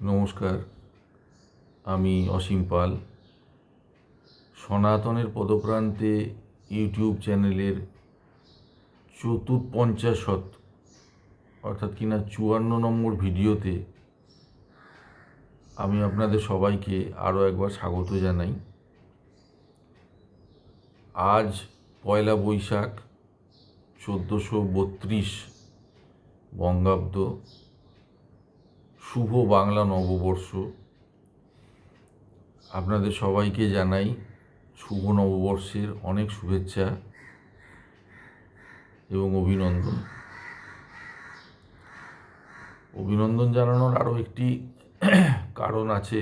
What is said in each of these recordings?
নমস্কার, আমি অসীম পাল। সনাতনের পদপ্রান্তে ইউটিউব চ্যানেলের চতুর্পঞ্চাশত অর্থাৎ কিনা চুয়ান্ন নম্বর ভিডিওতে আমি আপনাদের সবাইকে আরও একবার স্বাগত জানাই। আজ পয়লা বৈশাখ, চোদ্দোশো বত্রিশ বঙ্গাব্দ। শুভ বাংলা নববর্ষ। আপনাদের সবাইকে জানাই শুভ নববর্ষের অনেক শুভেচ্ছা এবং অভিনন্দন। অভিনন্দন জানানোর আরও একটি কারণ আছে।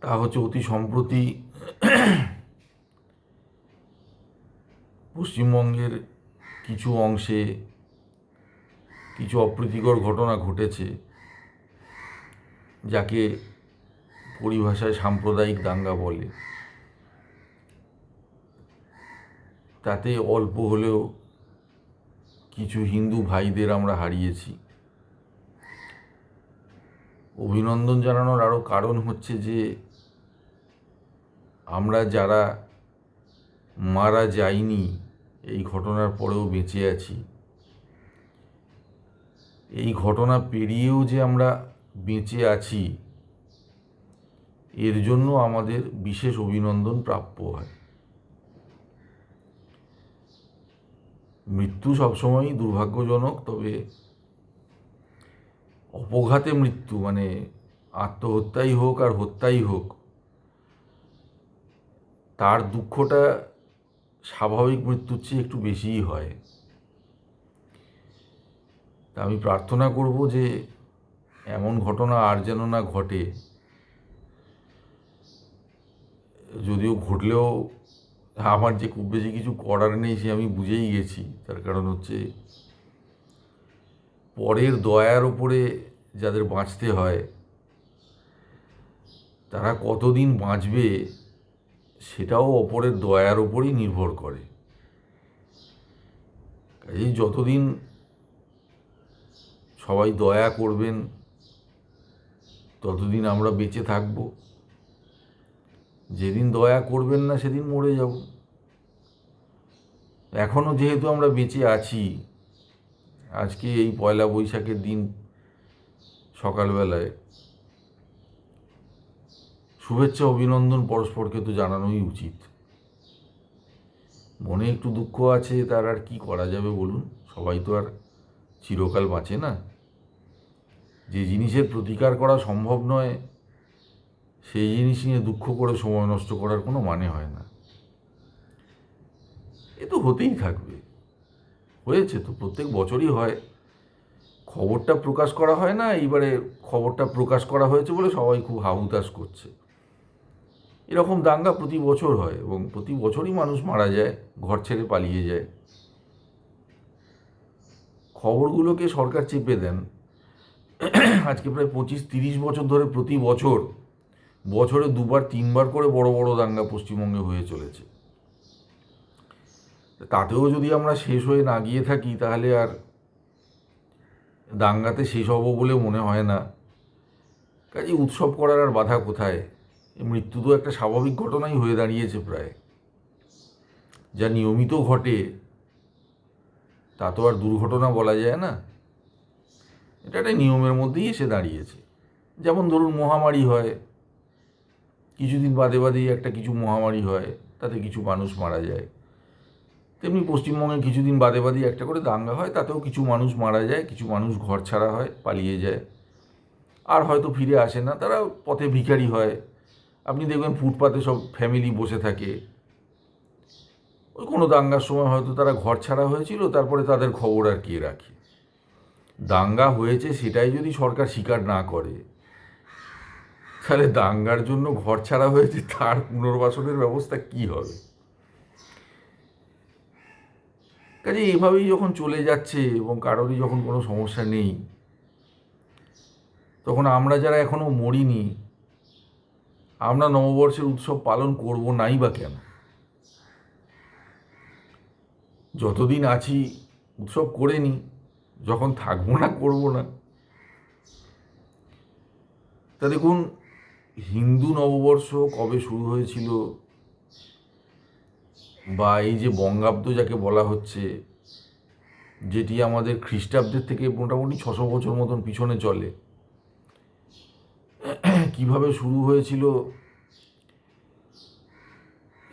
তা হচ্ছে অতি সম্প্রতি পশ্চিমবঙ্গের কিছু অংশে কিছু অপ্রীতিকর ঘটনা ঘটেছে যাকে পরিভাষায় সাম্প্রদায়িক দাঙ্গা বলে। তাতে অল্প হলেও কিছু হিন্দু ভাইদের আমরা হারিয়েছি। অভিনন্দন জানানোর আরও কারণ হচ্ছে যে আমরা যারা মারা যাইনি, এই ঘটনার পরেও বেঁচে আছি। এই ঘটনা পেরিয়েও যে আমরা বেঁচে আছি, এর জন্য আমাদের বিশেষ অভিনন্দন প্রাপ্য হয়। মৃত্যু সবসময়ই দুর্ভাগ্যজনক, তবে অপঘাতে মৃত্যু মানে আত্মহত্যাই হোক আর হত্যাই হোক, তার দুঃখটা স্বাভাবিক মৃত্যুর চেয়ে একটু বেশিই হয়। তা আমি প্রার্থনা করব যে এমন ঘটনা আর যেন না ঘটে। যদিও ঘটলেও আমার যে খুব বেশি কিছু করার নেই সে আমি বুঝেই গেছি। তার কারণ হচ্ছে পরের দয়ার ওপরে যাদের বাঁচতে হয়, তারা কতদিন বাঁচবে সেটাও অপরের দয়ার ওপরই নির্ভর করে। কাজেই যতদিন সবাই দয়া করবেন, ততদিন আমরা বেঁচে থাকব। যেদিন দয়া করবেন না, সেদিন মরে যাব। এখনও যেহেতু আমরা বেঁচে আছি, আজকে এই পয়লা বৈশাখের দিন সকালবেলায়। শুভেচ্ছা, অভিনন্দন পরস্পরকে তো জানানোই উচিত। মনে একটু দুঃখ আছে, তার আর কি করা যাবে বলুন? সবাই তো আর চিরকাল বাঁচে না। যে জিনিসের প্রতিকার করা সম্ভব নয়, সেই জিনিস নিয়ে দুঃখ করে সময় নষ্ট করার কোনো মানে হয় না। এ তো হতেই থাকবে। হয়েছে তো, প্রত্যেক বছরই হয়। খবরটা প্রকাশ করা হয় না, এইবারে খবরটা প্রকাশ করা হয়েছে বলে সবাই খুব হাহুতাশ করছে। এরকম দাঙ্গা প্রতি বছর হয় এবং প্রতি বছরই মানুষ মারা যায়, ঘর ছেড়ে পালিয়ে যায়। খবরগুলোকে সরকার চেপে দেন। আজকে প্রায় পঁচিশ, তিরিশ বছর ধরে প্রতি বছর, বছরে দুবার, তিনবার করে বড় বড় দাঙ্গা পশ্চিমবঙ্গে হয়ে চলেছে। তাতেও যদি আমরা শেষ হয়ে না গিয়ে থাকি, তাহলে আর দাঙ্গাতে শেষ হব বলে মনে হয় না। কাজে উৎসব করার আর বাধা কোথায়? মৃত্যু তো একটা স্বাভাবিক ঘটনাই হয়ে দাঁড়িয়েছে প্রায়। যা নিয়মিত ঘটে, তা তো আর দুর্ঘটনা বলা যায় না। এটা একটা নিয়মের মধ্যেই এসে দাঁড়িয়েছে। যেমন ধরুন মহামারী হয়, কিছুদিন বাদে বাদেই একটা কিছু মহামারী হয়, তাতে কিছু মানুষ মারা যায়। তেমনি পশ্চিমবঙ্গে কিছুদিন বাদে বাদেই একটা করে দাঙ্গা হয়, তাতেও কিছু মানুষ মারা যায়, কিছু মানুষ ঘর ছাড়া হয়, পালিয়ে যায়। আর হয়তো ফিরে আসে না, তারা পথে ভিখারি হয়। আপনি দেখবেন ফুটপাতে সব ফ্যামিলি বসে থাকে। ওই কোনো দাঙ্গার সময় হয়তো তারা ঘর ছাড়া হয়েছিল, তারপরে তাদের খবর আর কে রাখে? দাঙ্গা হয়েছে সেটাই যদি সরকার স্বীকার না করে, তাহলে দাঙ্গার জন্য ঘর ছাড়া হয়েছে তার পুনর্বাসনের ব্যবস্থা কি হবে? কাজে এভাবেই যখন চলে যাচ্ছে এবং কারোরই যখন কোনো সমস্যা নেই, তখন আমরা যারা এখনও মরিনি, আমরা নববর্ষের উৎসব পালন করব নাই বা কেন? যতদিন আছি, উৎসব করে নিই যখন থাকব না, করব না। তা দেখুন, হিন্দু নববর্ষ কবে শুরু হয়েছিল? বা এই যে বঙ্গাব্দ যাকে বলা হচ্ছে, যেটি আমাদের খ্রিস্টাব্দের থেকে মোটামুটি ছশো বছর মতন পিছনে চলে, কীভাবে শুরু হয়েছিল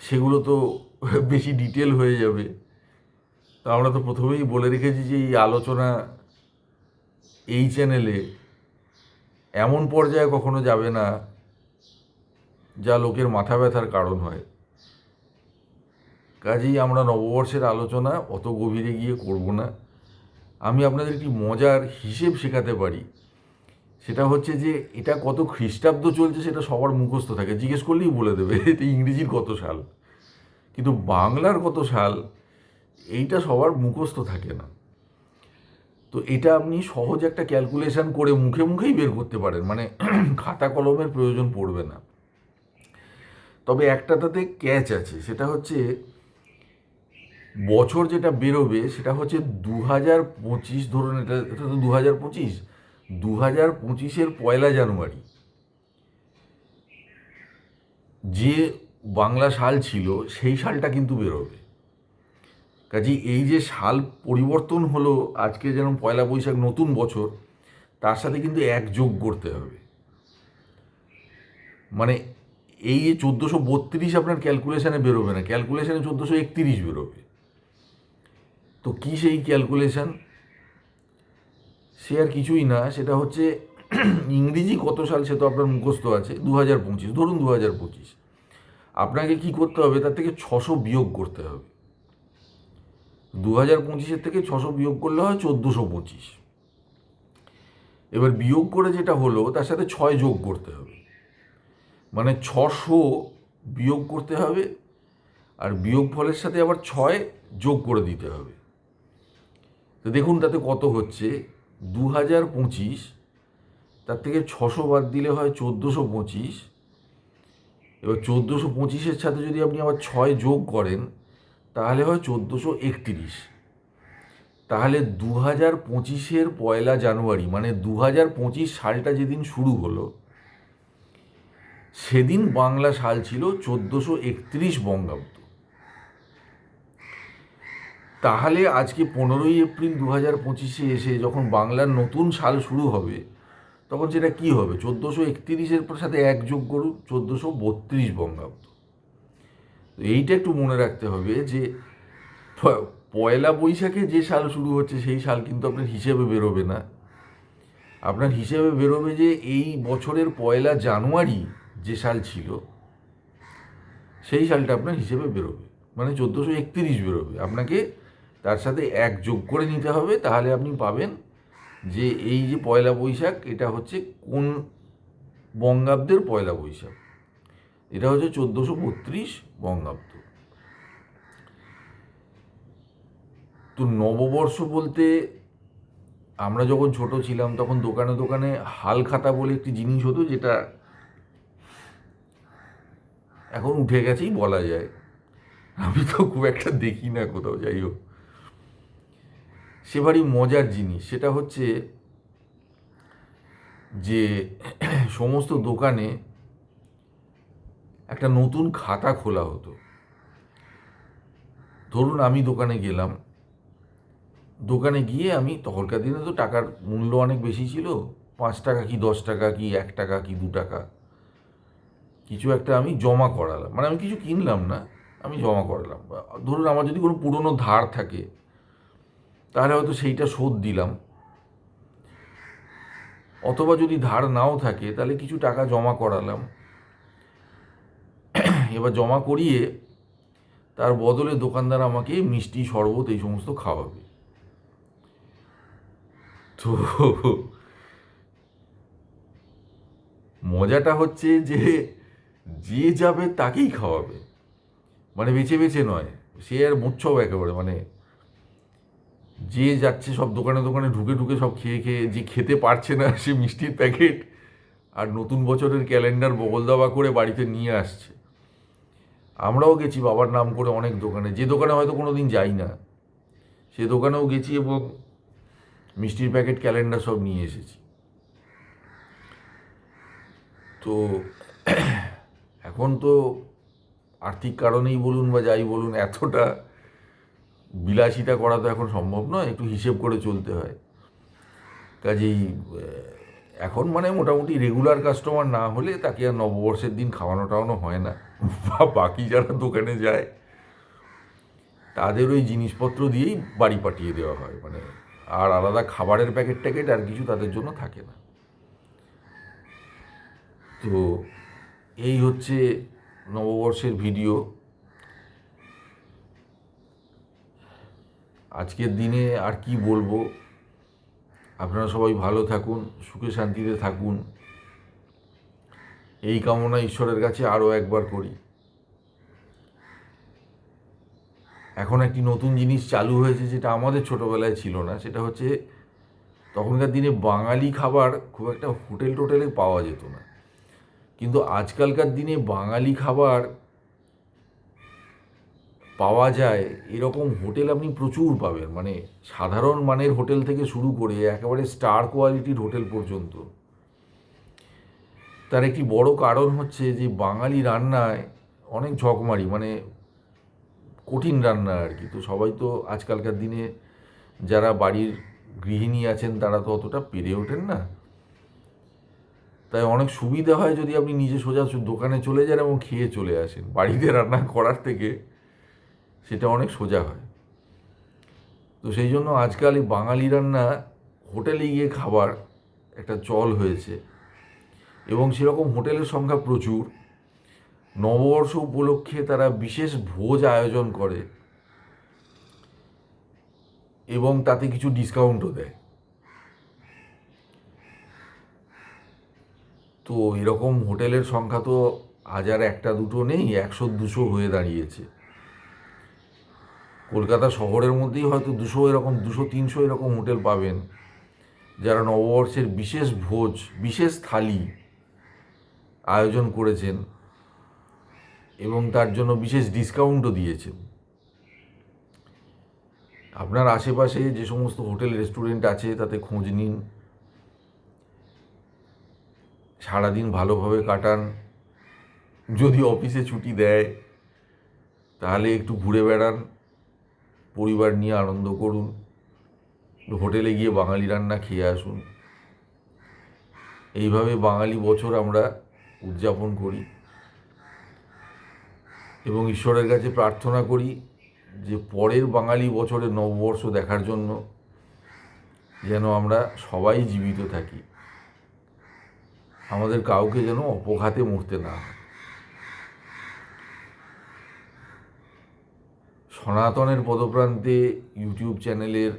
সেগুলো তো বেশি ডিটেল হয়ে যাবে। তো আমরা তো প্রথমেই বলে রেখেছি যে এই আলোচনা এই চ্যানেলে এমন পর্যায়ে কখনো যাবে না যা লোকের মাথা ব্যথার কারণ হয়। কাজেই আমরা নববর্ষের আলোচনা অত গভীরে গিয়ে করব না। আমি আপনাদের একটি মজার হিসেব শেখাতে পারি। সেটা হচ্ছে যে এটা কত খ্রিস্টাব্দ চলছে সেটা সবার মুখস্থ থাকে। জিজ্ঞেস করলেই বলে দেবে, এটা ইংরেজির কত সাল? কিন্তু বাংলার কত সাল? এইটা সবার মুখস্থ থাকে না। তো এটা আপনি সহজ একটা ক্যালকুলেশন করে মুখে মুখেই বের করতে পারেন মানে খাতা কলমের প্রয়োজন পড়বে না। তবে একটা তাতে ক্যাচ আছে, সেটা হচ্ছে বছর যেটা বেরোবে সেটা হচ্ছে দু হাজার পঁচিশ ধরুন এটা এটা তো দু হাজার পঁচিশ দু হাজার পঁচিশের পয়লা জানুয়ারি। যে বাংলা সাল ছিল, সেই সালটা কিন্তু বেরোবে। কাজে এই যে সাল পরিবর্তন হলো, আজকে যেমন পয়লা বৈশাখ নতুন বছর, তার সাথে কিন্তু এক যোগ করতে হবে। মানে এই যে চোদ্দোশো বত্রিশ আপনার ক্যালকুলেশানে বেরোবে না ক্যালকুলেশানে চোদ্দোশো একত্রিশ বেরোবে। তো কী সেই ক্যালকুলেশান সে আর কিছুই না, সেটা হচ্ছে ইংরেজি কত সাল সে তো আপনার মুখস্থ আছে দু হাজার পঁচিশ। ধরুন দু হাজার পঁচিশ। আপনাকে কী করতে হবে? তার থেকে ছশো বিয়োগ করতে হবে। দু হাজার পঁচিশের থেকে ছশো বিয়োগ করলে হয় চোদ্দোশো পঁচিশ। এবার বিয়োগ করে যেটা হলো, তার সাথে ছয় যোগ করতে হবে। মানে ছশো বিয়োগ করতে হবে আর বিয়োগ ফলের সাথে আবার ছয় যোগ করে দিতে হবে। তো দেখুন তাতে কত হচ্ছে। দু হাজার পঁচিশ, তার থেকে ছশো বাদ দিলে হয় চোদ্দোশো পঁচিশ। এবার চোদ্দোশো পঁচিশের সাথে যদি আপনি আবার ছয় যোগ করেন তাহলে হয় চোদ্দোশো একত্রিশ। তাহলে দু হাজার পঁচিশের পয়লা জানুয়ারি মানে দু হাজার পঁচিশ সালটা যেদিন শুরু হলো, সেদিন বাংলা সাল ছিল চোদ্দোশো একত্রিশ বঙ্গাব্দ। তাহলে আজকে পনেরোই এপ্রিল দু হাজার পঁচিশে এসে যখন বাংলার নতুন সাল শুরু হবে, তখন সেটা কি হবে? চোদ্দোশো একত্রিশের সাথে এক যোগ করুন, চোদ্দোশো বত্রিশ বঙ্গাব্দ। এইটা একটু মনে রাখতে হবে যে পয়লা বৈশাখে যে সাল শুরু হচ্ছে, সেই সাল কিন্তু আপনার হিসেবে বেরোবে না। আপনার হিসেবে বেরোবে যে এই বছরের পয়লা জানুয়ারি যে সাল ছিল, সেই সালটা আপনার হিসেবে বেরোবে। মানে চোদ্দোশো একত্রিশ বেরোবে। আপনাকে তার সাথে এক যোগ করে নিতে হবে। তাহলে আপনি পাবেন যে এই যে পয়লা বৈশাখ, এটা হচ্ছে কোন বঙ্গাব্দের পয়লা বৈশাখ? এটা হচ্ছে চোদ্দোশো বত্রিশ। বঙ্গাব্দ। তো নববর্ষ বলতে আমরা যখন ছোট ছিলাম, তখন দোকানে দোকানে হাল খাতা বলে একটি জিনিস হতো, যেটা এখন উঠে গেছেই বলা যায়। আমি তো খুব একটা দেখি না কোথাও, যাই হোক। সে ভারী মজার জিনিস, সেটা হচ্ছে যে সমস্ত দোকানে একটা নতুন খাতা খোলা হতো। ধরুন আমি দোকানে গেলাম। দোকানে গিয়ে আমি তখনকার দিনে তো টাকার মূল্য অনেক বেশি ছিল। পাঁচ টাকা কি দশ টাকা কি এক টাকা কি দু টাকা। কিছু একটা আমি জমা করালাম। মানে আমি কিছু কিনলাম না, আমি জমা করালাম। ধরুন আমার যদি কোনো পুরনো ধার থাকে, তাহলে হয়তো সেইটা শোধ দিলাম। অথবা যদি ধার নাও থাকে, তাহলে কিছু টাকা জমা করালাম। এবার জমা করিয়ে তার বদলে দোকানদার আমাকে মিষ্টি, শরবত এই সমস্ত খাওয়াবে। তো মজাটা হচ্ছে যে যে যাবে তাকেই খাওয়াবে। মানে বেছে বেছে নয়, সে আর মুচ্ছব একেবারে। মানে যে যাচ্ছে সব দোকানে দোকানে ঢুকে ঢুকে সব খেয়ে খেয়ে যে খেতে পারছে না সে মিষ্টির প্যাকেট আর নতুন বছরের ক্যালেন্ডার বগল দাবা করে বাড়িতে নিয়ে আসছে। আমরাও গেছি, বাবার নাম করে অনেক দোকানে। যে দোকানে হয়তো কোনো দিন যাই না, সে দোকানেও গেছি এবং মিষ্টির প্যাকেট, ক্যালেন্ডার সব নিয়ে এসেছি। তো এখন তো আর্থিক কারণেই বলুন বা যাই বলুন, এতটা বিলাসিতা করা তো এখন সম্ভব নয়, একটু হিসেব করে চলতে হয়। কাজেই এখন মানে মোটামুটি রেগুলার কাস্টমার না হলে তাকে আর নববর্ষের দিন খাওয়ানো টাওয়ানো হয় না। বা বাকি যারা দোকানে যায়, তাদের ওই জিনিসপত্র দিয়েই বাড়ি পাঠিয়ে দেওয়া হয়। মানে আর আলাদা খাবারের প্যাকেট ট্যাকেট আর কিছু তাদের জন্য থাকে না। তো এই হচ্ছে নববর্ষের ভিডিও আজকের দিনে আর কি বলব? আপনারা সবাই ভালো থাকুন, সুখে শান্তিতে থাকুন। এই কামনা ঈশ্বরের কাছে আরও একবার করি। এখন একটি নতুন জিনিস চালু হয়েছে যেটা আমাদের ছোটোবেলায় ছিল না, সেটা হচ্ছে তখনকার দিনে বাঙালি খাবার খুব একটা হোটেল টোটেলে পাওয়া যেত না। কিন্তু আজকালকার দিনে বাঙালি খাবার পাওয়া যায়, এরকম হোটেল আপনি প্রচুর পাবেন। মানে সাধারণ মানের হোটেল থেকে শুরু করে একেবারে স্টার কোয়ালিটির হোটেল পর্যন্ত। তার একটি বড় কারণ হচ্ছে যে বাঙালি রান্নায় অনেক ঝকমারি মানে কঠিন রান্না আর কি। তো সবাই তো আজকালকার দিনে যারা বাড়ির গৃহিণী আছেন, তারা তো অতটা পেরে ওঠেন না। তাই অনেক সুবিধা হয় যদি আপনি নিজে সোজা দোকানে চলে যান এবং খেয়ে চলে আসেন। বাড়িতে রান্না করার থেকে সেটা অনেক সোজা হয়। তো সেই জন্য আজকাল এই বাঙালি রান্না হোটেলে গিয়ে খাবার একটা চল হয়েছে এবং সেরকম হোটেলের সংখ্যা প্রচুর। নববর্ষ উপলক্ষে তারা বিশেষ ভোজ আয়োজন করে এবং তাতে কিছু ডিসকাউন্টও দেয়। তো এরকম হোটেলের সংখ্যা তো হাজার একটা দুটো নেই, একশো দুশো হয়ে দাঁড়িয়েছে। কলকাতা শহরের মধ্যেই হয়তো দুশো এরকম, দুশো তিনশো এরকম হোটেল পাবেন, যারা নববর্ষের বিশেষ ভোজ, বিশেষ থালি আয়োজন করেছেন এবং তার জন্য বিশেষ ডিসকাউন্টও দিয়েছেন। আপনার আশেপাশে যে সমস্ত হোটেল, রেস্টুরেন্ট আছে, তাতে খোঁজ নিন। সারাদিন ভালোভাবে কাটান। যদি অফিসে ছুটি দেয়, তাহলে একটু ঘুরে বেড়ান। পরিবার নিয়ে আনন্দ করুন। হোটেলে গিয়ে বাঙালি রান্না খেয়ে আসুন। এইভাবে বাঙালি বছর আমরা উদযাপন করি এবং ঈশ্বরের কাছে প্রার্থনা করি যে পরের বাঙালি বছরের নববর্ষ দেখার জন্য যেন আমরা সবাই জীবিত থাকি। আমাদের কাউকে যেন অপঘাতে মরতে না হয়। সনাতনের পদপ্রান্তে ইউটিউব চ্যানেলের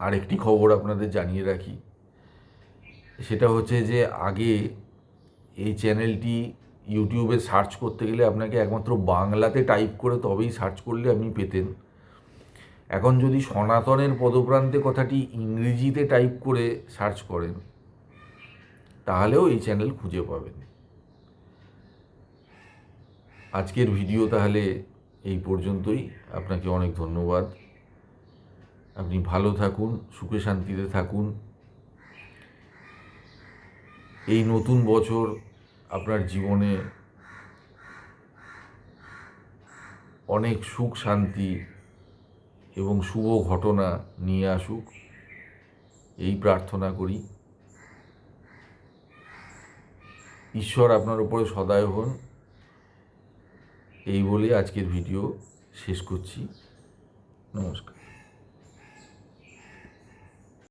আরেকটি খবর আপনাদের জানিয়ে রাখি। সেটা হচ্ছে যে আগে এই চ্যানেলটি ইউটিউবে সার্চ করতে গেলে আপনাকে একমাত্র বাংলাতে টাইপ করে তবেই সার্চ করলে আপনি পেতেন। এখন যদি সনাতনের পদপ্রান্তে কথাটি ইংরেজিতে টাইপ করে সার্চ করেন, তাহলেও এই চ্যানেল খুঁজে পাবেন। আজকের ভিডিও তাহলে এই পর্যন্তই। আপনাকে অনেক ধন্যবাদ। আপনি ভালো থাকুন, সুখে শান্তিতে থাকুন। এই নতুন বছর আপনার জীবনে অনেক সুখ, শান্তি এবং শুভ ঘটনা নিয়ে আসুক। এই প্রার্থনা করি। ঈশ্বর আপনার উপরে সদায় হন। এই বলে আজকের ভিডিও শেষ করছি। নমস্কার।